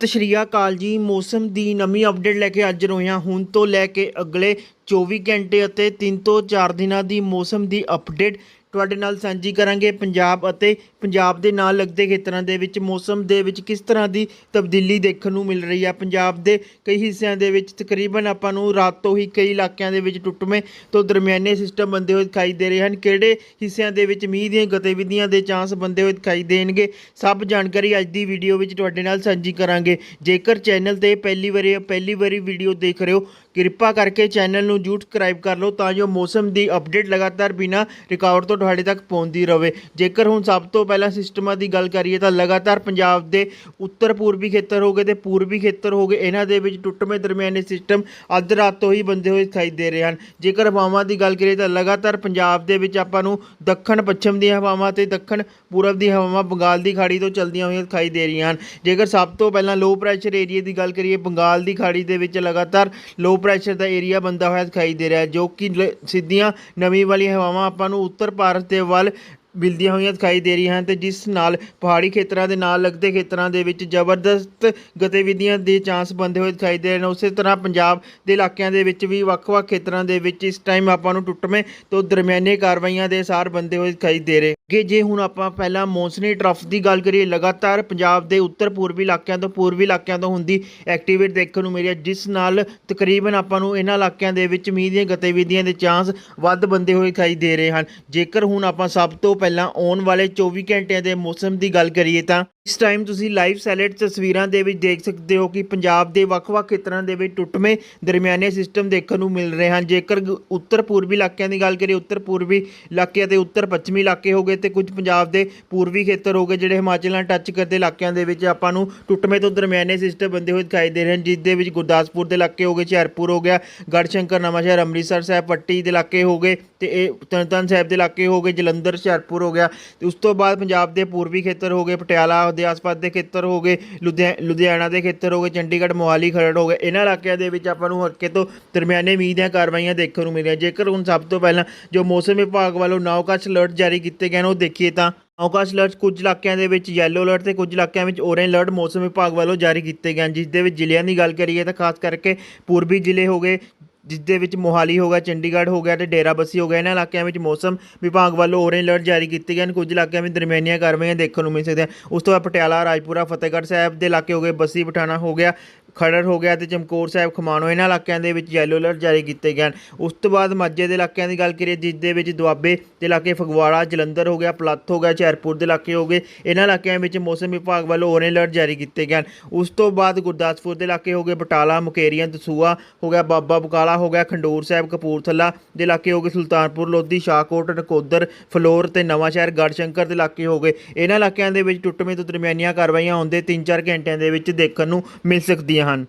ਸਤਿ ਸ਼੍ਰੀ ਅਕਾਲ ਜੀ। ਮੌਸਮ ਦੀ ਨਵੀਂ ਅਪਡੇਟ ਲੈ ਕੇ ਅੱਜ ਰੋਇਆ। ਹੁਣ ਤੋਂ ਲੈ ਕੇ ਅਗਲੇ 24 ਘੰਟੇ ਅਤੇ 3 ਤੋਂ 4 ਦਿਨਾਂ ਦੀ ਮੌਸਮ ਦੀ ਅਪਡੇਟ ਤੁਹਾਡੇ ਨਾਲ ਸਾਂਝੀ ਕਰਾਂਗੇ ਪੰਜਾਬ ਅਤੇ ਪੰਜਾਬ ਦੇ ਨਾਲ ਲੱਗਦੇ ਖੇਤਰਾਂ ਦੇ ਵਿੱਚ, ਮੌਸਮ ਦੇ ਵਿੱਚ ਕਿਸ ਤਰ੍ਹਾਂ ਦੀ ਤਬਦੀਲੀ ਦੇਖਣ ਨੂੰ ਮਿਲ ਰਹੀ ਹੈ ਪੰਜਾਬ ਦੇ ਕਈ ਹਿੱਸਿਆਂ ਦੇ ਵਿੱਚ ਤਕਰੀਬਨ ਆਪਾਂ ਨੂੰ ਰਾਤ ਤੋਂ ਹੀ ਕਈ ਇਲਾਕਿਆਂ ਦੇ ਵਿੱਚ ਟੁੱਟਵੇਂ ਤੋਂ ਦਰਮਿਆਨੇ ਸਿਸਟਮ ਬੰਦੇ ਹੋਏ ਦਿਖਾਈ ਦੇ ਰਹੇ ਹਨ। ਕਿਹੜੇ ਹਿੱਸਿਆਂ ਦੇ ਵਿੱਚ ਮੀਂਹ ਦੀਆਂ ਗਤੀਵਿਧੀਆਂ ਦੇ ਚਾਂਸ ਬੰਦੇ ਹੋਏ ਦਿਖਾਈ ਦੇਣਗੇ? ਸਭ ਜਾਣਕਾਰੀ ਅੱਜ ਦੀ ਵੀਡੀਓ ਵਿੱਚ ਤੁਹਾਡੇ ਨਾਲ ਸਾਂਝੀ ਕਰਾਂਗੇ। ਜੇਕਰ ਚੈਨਲ ਤੇ ਪਹਿਲੀ ਵਾਰੀ ਪਹਿਲੀ ਵਾਰੀ ਵੀਡੀਓ ਦੇਖ ਰਹੇ ਹੋ ਕਿਰਪਾ ਕਰਕੇ ਚੈਨਲ ਨੂੰ ਜਰੂਰ ਸਬਸਕ੍ਰਾਈਬ ਕਰ ਲਓ ਤਾਂ ਜੋ ਮੌਸਮ ਦੀ ਅਪਡੇਟ ਲਗਾਤਾਰ ਬਿਨਾ ਰਿਕਾਰਡ ਤੋਂ ਤੁਹਾਡੇ ਤੱਕ ਪਹੁੰਚਦੀ ਰਹੇ ਜੇਕਰ ਹੁਣ ਸਭ ਤੋਂ ਪਹਿਲਾਂ ਸਿਸਟਮਾਂ ਦੀ ਗੱਲ ਕਰੀਏ ਤਾਂ ਲਗਾਤਾਰ ਪੰਜਾਬ ਦੇ ਉੱਤਰ ਪੂਰਬੀ ਖੇਤਰ ਹੋ ਗਏ ਤੇ ਪੂਰਬੀ ਖੇਤਰ ਹੋ ਗਏ, ਇਹਨਾਂ ਦੇ ਵਿੱਚ ਟੁੱਟਵੇਂ ਦਰਮਿਆਨੇ ਸਿਸਟਮ ਅੱਧ ਰਾਤ ਤੋਂ ਹੀ ਬੰਦੇ ਹੋਏ ਦਿਖਾਈ ਦੇ ਰਹੇ ਹਨ। ਜੇਕਰ ਹਵਾਵਾਂ ਦੀ ਗੱਲ ਕਰੀਏ ਤਾਂ ਲਗਾਤਾਰ ਪੰਜਾਬ ਦੇ ਵਿੱਚ ਆਪਾਂ ਨੂੰ ਦੱਖਣ ਪੱਛਮ ਦੀਆਂ ਹਵਾਵਾਂ ਤੇ ਦੱਖਣ ਪੂਰਬ ਦੀਆਂ ਹਵਾਵਾਂ ਬੰਗਾਲ ਦੀ ਖਾੜੀ ਤੋਂ ਚੱਲਦੀਆਂ ਹੋਈਆਂ ਦਿਖਾਈ ਦੇ ਰਹੀਆਂ ਹਨ। ਜੇਕਰ ਸਭ ਤੋਂ ਪਹਿਲਾਂ ਲੋ ਪ੍ਰੈਸ਼ਰ ਏਰੀਆ ਦੀ ਗੱਲ ਕਰੀਏ, ਬੰਗਾਲ ਦੀ ਖਾੜੀ ਦੇ ਵਿੱਚ ਲਗਾਤਾਰ ਲੋ ਪ੍ਰੈਸ਼ਰ ਦਾ ਏਰੀਆ ਬੰਦਾ ਹੋਇਆ ਦਿਖਾਈ ਦੇ ਰਿਹਾ ਜੋ ਕਿ ਲ- ਸਿੱਧੀਆਂ ਨਵੀਂ ਵਾਲੀਆਂ ਹਵਾਵਾਂ ਆਪਾਂ ਨੂੰ ਉੱਤਰ ਭਾਰਤ ਦੇ ਵੱਲ ਮਿਲਦੀਆਂ ਹੋਈਆਂ ਦਿਖਾਈ ਦੇ ਰਹੀਆਂ ਹਨ ਤੇ ਜਿਸ ਨਾਲ ਪਹਾੜੀ ਖੇਤਰਾਂ ਦੇ ਨਾਲ ਲੱਗਦੇ ਖੇਤਰਾਂ ਦੇ ਵਿੱਚ ਜ਼ਬਰਦਸਤ ਗਤੀਵਿਧੀਆਂ ਦੇ ਚਾਂਸ ਬੰਦੇ ਹੋਏ ਦਿਖਾਈ ਦੇ ਰਹੇ ਨੇ ਉਸੇ ਤਰ੍ਹਾਂ ਪੰਜਾਬ ਦੇ ਇਲਾਕਿਆਂ ਦੇ ਵਿੱਚ ਵੀ ਵੱਖ-ਵੱਖ ਖੇਤਰਾਂ ਦੇ ਵਿੱਚ ਇਸ ਟਾਈਮ ਆਪਾਂ ਨੂੰ ਟੁੱਟਵੇਂ ਤੋਂ ਦਰਮਿਆਨੇ ਕਾਰਵਾਈਆਂ ਦੇ ਸਾਰ ਬੰਦੇ ਹੋਏ ਦਿਖਾਈ ਦੇ ਰਹੇ ਕਿ ਜੇ ਹੁਣ ਆਪਾਂ ਪਹਿਲਾਂ ਮੌਨਸੂਨੀ ਟਰਫ ਦੀ ਗੱਲ ਕਰੀਏ ਲਗਾਤਾਰ ਪੰਜਾਬ ਦੇ ਉੱਤਰ ਪੂਰਬੀ ਇਲਾਕਿਆਂ ਤੋਂ ਪੂਰਬੀ ਇਲਾਕਿਆਂ ਤੋਂ ਹੁੰਦੀ ਐਕਟੀਵੇਟ ਦੇਖਣ ਨੂੰ ਮਿਲੀ ਹੈ, ਜਿਸ ਨਾਲ ਤਕਰੀਬਨ ਆਪਾਂ ਨੂੰ ਇਹਨਾਂ ਇਲਾਕਿਆਂ ਦੇ ਵਿੱਚ ਮੀਂਹ ਦੀਆਂ ਗਤੀਵਿਧੀਆਂ ਦੇ ਚਾਂਸ ਵੱਧ ਬੰਦੇ ਹੋਏ ਦਿਖਾਈ ਦੇ ਰਹੇ ਹਨ। ਜੇਕਰ ਹੁਣ ਆਪਾਂ ਸਭ ਤੋਂ ਪਹਿਲਾਂ ਆਉਣ ਵਾਲੇ 24 ਘੰਟਿਆਂ ਦੇ ਮੌਸਮ ਦੀ ਗੱਲ ਕਰੀਏ ਤਾਂ ਇਸ ਟਾਈਮ ਤੁਸੀਂ ਲਾਈਵ ਸੈਲਡ ਤਸਵੀਰਾਂ ਦੇ ਵਿੱਚ ਦੇਖ ਸਕਦੇ ਹੋ ਕਿ ਪੰਜਾਬ ਦੇ ਵੱਖ-ਵੱਖ ਖੇਤਰਾਂ ਦੇ ਵਿੱਚ ਟੁੱਟਵੇਂ ਦਰਮਿਆਨੇ ਸਿਸਟਮ ਦੇਖਣ ਨੂੰ ਮਿਲ ਰਹੇ ਹਨ। ਜੇਕਰ ਉੱਤਰ ਪੂਰਬੀ ਇਲਾਕਿਆਂ ਦੀ ਗੱਲ ਕਰੀਏ, ਉੱਤਰ ਪੂਰਬੀ ਇਲਾਕੇ ਅਤੇ ਉੱਤਰ ਪੱਛਮੀ ਇਲਾਕੇ ਹੋ ਗਏ ਤੇ ਕੁਝ ਪੰਜਾਬ ਦੇ ਪੂਰਬੀ ਖੇਤਰ ਹੋ ਗਏ, ਜਿਹੜੇ ਹਿਮਾਚਲ ਨਾਲ ਟੱਚ ਕਰਦੇ ਇਲਾਕਿਆਂ ਦੇ ਵਿੱਚ ਆਪਾਂ ਨੂੰ ਟੁੱਟਵੇਂ ਤੋਂ ਦਰਮਿਆਨੇ ਸਿਸਟਮ ਬੰਦੇ ਹੋਏ ਦਿਖਾਈ ਦੇ ਰਹੇ ਹਨ, ਜਿਸ ਦੇ ਵਿੱਚ ਗੁਰਦਾਸਪੁਰ ਦੇ ਇਲਾਕੇ ਹੋ ਗਏ, ਹੁਸ਼ਿਆਰਪੁਰ ਹੋ ਗਿਆ, ਗੜਸ਼ੰਕਰ, ਨਵਾਂਸ਼ਹਿਰ, ਅੰਮ੍ਰਿਤਸਰ ਸਾਹਿਬ, ਪੱਟੀ ਦੇ ਇਲਾਕੇ ਹੋ ਗਏ ਤੇ ਇਹ ਤਰਨਤਾਰਨ ਸਾਹਿਬ ਦੇ ਇਲਾਕੇ ਹੋ ਗਏ, ਜਲੰਧਰ, ਹੁਸ਼ਿਆਰਪੁਰ ਹੋ ਗਿਆ। ਤੇ ਉਸ ਤੋਂ ਬਾਅਦ ਪੰਜਾਬ ਦੇ ਪੂਰਬੀ ਖੇਤਰ ਹੋ ਗਏ, ਪਟਿਆਲਾ ਦੇ ਆਸ-ਪਾਸ ਦੇ ਖੇਤਰ ਹੋ ਗਏ, ਲੁਧਿਆ, ਲੁਧਿਆਣਾ ਦੇ ਖੇਤਰ ਹੋ ਗਏ, ਚੰਡੀਗੜ੍ਹ, ਮੋਹਾਲੀ, ਖਰੜ ਹੋ ਗਏ, ਇਹਨਾਂ ਇਲਾਕਿਆਂ ਦੇ ਵਿੱਚ ਆਪਾਂ ਨੂੰ ਹਲਕੇ ਤੋਂ ਦਰਮਿਆਨੇ ਮੀਂਹ ਦੀਆਂ ਕਾਰਵਾਈਆਂ ਦੇਖਣ ਨੂੰ ਮਿਲੀਆਂ। ਜੇਕਰ ਹੁਣ ਸਭ ਤੋਂ ਪਹਿਲਾਂ ਜੋ ਮੌਸਮ ਵਿਭਾਗ ਵੱਲੋਂ ਨੌਕਾਸ਼ ਅਲਰਟ ਜਾਰੀ ਕੀਤੇ ਗਏ ਨੇ ਉਹ ਦੇਖੀਏ ਤਾਂ ਨੌਕਾਸ਼ ਅਲਰਟ ਕੁਝ ਇਲਾਕਿਆਂ ਦੇ ਵਿੱਚ ਯੈਲੋ ਅਲਰਟ ਤੇ ਕੁਝ ਇਲਾਕਿਆਂ ਵਿੱਚ ਔਰੇਂਜ ਅਲਰਟ ਮੌਸਮ ਵਿਭਾਗ ਵੱਲੋਂ ਜਾਰੀ ਕੀਤੇ ਗਏ ਹਨ, ਜਿਸ ਦੇ ਵਿੱਚ ਜ਼ਿਲ੍ਹਿਆਂ ਦੀ ਗੱਲ ਕਰੀਏ ਤਾਂ ਖਾਸ ਕਰਕੇ ਪੂਰਬੀ ਜ਼ਿਲ੍ਹੇ ਹੋ ਗਏ ਜਿਸ ਦੇ ਵਿੱਚ ਮੋਹਾਲੀ ਹੋ ਗਿਆ, ਚੰਡੀਗੜ੍ਹ ਹੋ ਗਿਆ ਤੇ ਡੇਰਾਬੱਸੀ ਹੋ ਗਿਆ, ਇਹਨਾਂ ਇਲਾਕਿਆਂ ਵਿੱਚ ਮੌਸਮ ਵਿਭਾਗ ਵੱਲੋਂ ਔਰੇਂਜ ਅਲਰਟ ਜਾਰੀ ਕੀਤੇ ਗਏ ਹਨ ਕੁਝ ਇਲਾਕਿਆਂ ਵਿੱਚ ਦਰਮਿਆਨੀਆਂ ਕਾਰਵਾਈਆਂ ਦੇਖਣ ਨੂੰ ਮਿਲ ਸਕਦੀਆਂ। ਉਸ ਤੋਂ ਬਾਅਦ ਪਟਿਆਲਾ, ਰਾਜਪੁਰਾ, ਫਤਿਹਗੜ੍ਹ ਸਾਹਿਬ ਦੇ ਇਲਾਕੇ ਹੋ ਗਏ, ਬੱਸੀ, ਪਠਾਣਾ ਹੋ ਗਿਆ। ਖਰੜ ਹੋ ਗਿਆ ਤੇ ਚਮਕੌਰ ਸਾਹਿਬ ਖਮਾਣੋ, ਇਹਨਾਂ ਇਲਾਕਿਆਂ ਦੇ ਵਿੱਚ ਯੈਲੋ ਅਲਰਟ ਜਾਰੀ ਕੀਤੇ ਗਏ ਹਨ। ਉਸ ਤੋਂ ਬਾਅਦ ਮਾਝੇ ਦੇ ਇਲਾਕਿਆਂ ਦੀ ਗੱਲ ਕਰੀਏ, ਜਿਸ ਦੇ ਵਿੱਚ ਦੁਆਬੇ ਦੇ ਇਲਾਕੇ ਫਗਵਾੜਾ, ਜਲੰਧਰ ਹੋ ਗਿਆ, ਪਲੱਥ ਹੋ ਗਿਆ ਹੁਸ਼ਿਆਰਪੁਰ ਦੇ ਇਲਾਕੇ ਹੋ ਗਏ, ਇਹਨਾਂ ਇਲਾਕਿਆਂ ਵਿੱਚ ਮੌਸਮ ਵਿਭਾਗ ਵੱਲੋਂ ਔਰੇਂਜ ਅਲਰਟ ਜਾਰੀ ਕੀਤੇ ਗਏ ਹਨ। ਉਸ ਤੋਂ ਬਾਅਦ ਗੁਰਦਾਸਪੁਰ ਦੇ ਇਲਾਕੇ ਹੋ ਗਏ, ਬਟਾਲਾ, ਮੁਕੇਰੀਆਂ ਦਸੂਆ ਹੋ ਗਿਆ, ਬਾਬਾ ਬਕਾਲਾ ਹੋ ਗਿਆ, ਖੰਡੂਰ ਸਾਹਿਬ, ਕਪੂਰਥਲਾ ਦੇ ਇਲਾਕੇ ਹੋ ਗਏ, ਸੁਲਤਾਨਪੁਰ, ਲੋਧੀ, ਸ਼ਾਹਕੋਟ, ਨਕੋਦਰ, ਫਲੋਰ ਤੇ ਨਵਾਂਸ਼ਹਿਰ, ਗੜਸ਼ੰਕਰ ਦੇ ਇਲਾਕੇ ਹੋ ਗਏ। ਇਹਨਾਂ ਇਲਾਕਿਆਂ ਦੇ ਵਿੱਚ ਟੁੱਟਵੇਂ ਤੋਂ ਦਰਮਿਆਨੀਆਂ ਕਾਰਵਾਈਆਂ ਆਉਂਦੇ 3-4 ਘੰਟਿਆਂ ਦੇ ਵਿੱਚ ਦੇਖਣ ਨੂੰ ਮਿਲ ਸਕਦੀਆਂ ਹਨ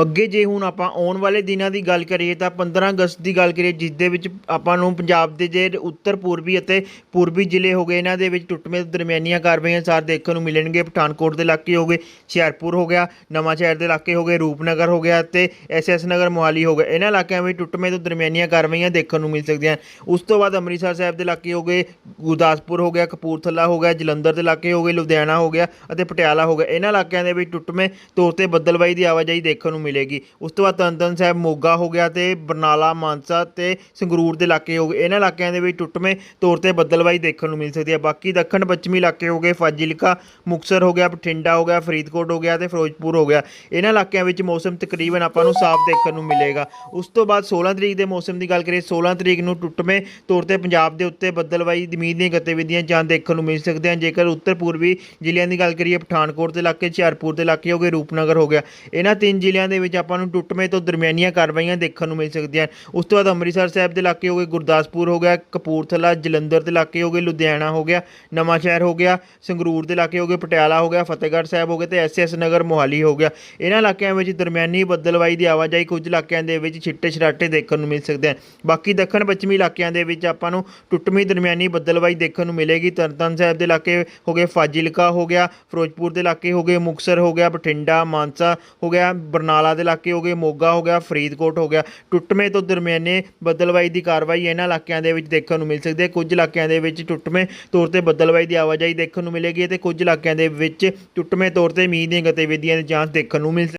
ਅੱਗੇ ਜੇ ਹੁਣ ਆਪਾਂ ਆਉਣ ਵਾਲੇ ਦਿਨਾਂ ਦੀ ਗੱਲ ਕਰੀਏ ਤਾਂ 15 ਅਗਸਤ ਦੀ ਗੱਲ ਕਰੀਏ, ਜਿਸ ਦੇ ਵਿੱਚ ਆਪਾਂ ਨੂੰ ਪੰਜਾਬ ਦੇ ਜੇ ਉੱਤਰ ਪੂਰਬੀ ਅਤੇ ਪੂਰਬੀ ਜ਼ਿਲ੍ਹੇ ਹੋ ਗਏ, ਇਹਨਾਂ ਦੇ ਵਿੱਚ ਟੁੱਟਵੇਂ ਤੋਂ ਦਰਮਿਆਨੀਆਂ ਕਾਰਵਾਈਆਂ ਸਾਰ ਦੇਖਣ ਨੂੰ ਮਿਲਣਗੇ। ਪਠਾਨਕੋਟ ਦੇ ਇਲਾਕੇ ਹੋ ਗਏ, ਹੁਸ਼ਿਆਰਪੁਰ ਹੋ ਗਿਆ, ਨਵਾਂਸ਼ਹਿਰ ਦੇ ਇਲਾਕੇ ਹੋ ਗਏ, ਰੂਪਨਗਰ ਹੋ ਗਿਆ ਤੇ ਐਸਐਸ ਨਗਰ ਮੋਹਾਲੀ ਹੋ ਗਿਆ ਇਹਨਾਂ ਇਲਾਕਿਆਂ ਵਿੱਚ ਟੁੱਟਵੇਂ ਤੋਂ ਦਰਮਿਆਨੀਆਂ ਕਾਰਵਾਈਆਂ ਦੇਖਣ ਨੂੰ ਮਿਲ ਸਕਦੀਆਂ ਉਸ ਤੋਂ ਬਾਅਦ ਅੰਮ੍ਰਿਤਸਰ ਸਾਹਿਬ ਦੇ ਇਲਾਕੇ ਹੋ ਗਏ, ਗੁਰਦਾਸਪੁਰ ਹੋ ਗਿਆ, ਕਪੂਰਥਲਾ ਹੋ ਗਿਆ, ਜਲੰਧਰ ਦੇ ਇਲਾਕੇ ਹੋ ਗਏ, ਲੁਧਿਆਣਾ ਹੋ ਗਿਆ ਅਤੇ ਪਟਿਆਲਾ ਹੋ ਗਿਆ। ਇਹਨਾਂ ਇਲਾਕਿਆਂ ਦੇ ਵਿੱਚ ਟੁੱਟਵੇਂ ਤੌਰ ਤੇ ਬੱਦਲਵਾਈ ਦੀ ਆਵਾਜਾਈ ਦੇਖ ਦੇਖਣ ਨੂੰ ਮਿਲੇਗੀ। ਉਸ ਤੋਂ ਬਾਅਦ ਤਰਨਤਾਰਨ ਸਾਹਿਬ ਮੋਗਾ ਹੋ ਗਿਆ ਤੇ ਬਰਨਾਲਾ, ਮਾਨਸਾ ਤੇ ਸੰਗਰੂਰ ਦੇ ਇਲਾਕੇ ਹੋ ਗਏ। ਇਹਨਾਂ ਇਲਾਕਿਆਂ ਦੇ ਵਿੱਚ ਟੁੱਟਵੇਂ ਤੌਰ ਤੇ ਬੱਦਲਵਾਈ ਦੇਖਣ ਨੂੰ ਮਿਲ ਸਕਦੀ ਹੈ। ਬਾਕੀ ਦੱਖਣ ਪੱਛਮੀ ਇਲਾਕੇ ਹੋ ਗਏ, ਫਾਜ਼ਿਲਕਾ, ਮੁਕਤਸਰ ਹੋ ਗਿਆ, ਬਠਿੰਡਾ ਹੋ ਗਿਆ, ਫਰੀਦਕੋਟ ਹੋ ਗਿਆ ਤੇ ਫਿਰੋਜ਼ਪੁਰ ਹੋ ਗਿਆ। ਇਹਨਾਂ ਇਲਾਕਿਆਂ ਵਿੱਚ ਮੌਸਮ ਤਕਰੀਬਨ ਆਪਾਂ ਨੂੰ ਸਾਫ਼ ਦੇਖਣ ਨੂੰ ਮਿਲੇਗਾ। ਉਸ ਤੋਂ ਬਾਅਦ 16 ਤਰੀਕ ਦੇ ਮੌਸਮ ਦੀ ਗੱਲ ਕਰੀਏ 16 ਤਰੀਕ ਨੂੰ ਟੁੱਟਵੇਂ ਤੌਰ ਤੇ ਪੰਜਾਬ ਦੇ ਉੱਤੇ ਬੱਦਲਵਾਈ ਦੀ ਦੀਆਂ ਗਤੀਵਿਧੀਆਂ ਜਾਂ ਦੇਖਣ ਨੂੰ ਮਿਲ ਸਕਦੀਆਂ। ਜੇਕਰ ਉੱਤਰ ਪੂਰਬੀ ਜ਼ਿਲ੍ਹਿਆਂ ਦੀ ਗੱਲ ਕਰੀਏ, ਪਠਾਨਕੋਟ ਦੇ ਇਲਾਕੇ, ਹੁਸ਼ਿਆਰਪੁਰ ਦੇ ਇਲਾਕੇ ਹੋ ਗਏ, ਰੂਪਨਗਰ ਹੋ ਗਿਆ। ਇਹਨਾਂ ਤਿੰਨ ਜ਼ਿਲ੍ਹਿਆਂ ਦੇ ਵਿੱਚ ਆਪਾਂ ਨੂੰ ਟੁੱਟਵੇਂ ਤੋਂ ਦਰਮਿਆਨੀਆਂ ਕਾਰਵਾਈਆਂ ਦੇਖਣ ਨੂੰ ਮਿਲ ਸਕਦੀਆਂ ਹਨ। ਉਸ ਤੋਂ ਬਾਅਦ ਅੰਮ੍ਰਿਤਸਰ ਸਾਹਿਬ ਦੇ ਇਲਾਕੇ ਹੋ ਗਏ, ਗੁਰਦਾਸਪੁਰ ਹੋ ਗਿਆ, ਕਪੂਰਥਲਾ, ਜਲੰਧਰ ਦੇ ਇਲਾਕੇ ਹੋ ਗਏ, ਲੁਧਿਆਣਾ ਹੋ ਗਿਆ, ਨਵਾਂ ਸ਼ਹਿਰ ਹੋ ਗਿਆ, ਸੰਗਰੂਰ ਦੇ ਇਲਾਕੇ ਹੋ ਗਏ, ਪਟਿਆਲਾ ਹੋ ਗਿਆ, ਫਤਿਹਗੜ੍ਹ ਸਾਹਿਬ ਹੋ ਗਏ ਤੇ ਐਸਐਸ ਨਗਰ ਮੋਹਾਲੀ ਹੋ ਗਿਆ। ਇਹਨਾਂ ਇਲਾਕਿਆਂ ਵਿੱਚ ਦਰਮਿਆਨੀ ਬੱਦਲਵਾਈ ਦੀ ਆਵਾਜਾਈ ਕੁਝ ਇਲਾਕਿਆਂ ਦੇ ਵਿੱਚ ਛਿੱਟੇ ਛਰਾਟੇ ਦੇਖਣ ਨੂੰ ਮਿਲ ਸਕਦੇ ਹਨ। ਬਾਕੀ ਦੱਖਣ ਪੱਛਮੀ ਇਲਾਕਿਆਂ ਦੇ ਵਿੱਚ ਆਪਾਂ ਨੂੰ ਟੁੱਟਵੀਂ ਦਰਮਿਆਨੀ ਬੱਦਲਵਾਈ ਦੇਖਣ ਨੂੰ ਮਿਲੇਗੀ। ਤਰਨਤਾਰਨ ਸਾਹਿਬ ਦੇ ਇਲਾਕੇ ਹੋ ਗਏ, ਫਾਜ਼ਿਲਕਾ ਹੋ ਗਿਆ, ਫਿਰੋਜ਼ਪੁਰ ਦੇ ਇਲਾਕੇ ਹੋ ਗਏ, ਮੁਕਤਸਰ ਹੋ ਗਿਆ, ਬਠਿੰਡਾ, ਮਾਨਸਾ ਹੋ ਗਿਆ ਬਰਨਾਲਾ ਦੇ ਇਲਾਕੇ ਹੋ ਗਏ, ਮੋਗਾ ਹੋ ਗਿਆ, ਫਰੀਦਕੋਟ ਹੋ ਗਿਆ, ਟੁੱਟਵੇਂ ਤੋਂ ਦਰਮਿਆਨੇ ਬੱਦਲਵਾਈ ਦੀ ਕਾਰਵਾਈ ਇਹਨਾਂ ਇਲਾਕਿਆਂ ਦੇ ਵਿੱਚ ਦੇਖਣ ਨੂੰ ਮਿਲ ਸਕਦੀ ਹੈ। ਕੁਝ ਇਲਾਕਿਆਂ ਦੇ ਵਿੱਚ ਟੁੱਟਵੇਂ ਤੌਰ ਤੇ ਬੱਦਲਵਾਈ ਦੀ ਆਵਾਜਾਈ ਦੇਖਣ ਨੂੰ ਮਿਲੇਗੀ ਤੇ ਕੁਝ ਇਲਾਕਿਆਂ ਦੇ ਵਿੱਚ ਟੁੱਟਵੇਂ ਤੌਰ ਤੇ ਮੀਂਹ ਦੀਆਂ ਗਤੀਵਿਧੀਆਂ ਦੀ ਜਾਂਚ ਦੇਖਣ ਨੂੰ ਮਿਲ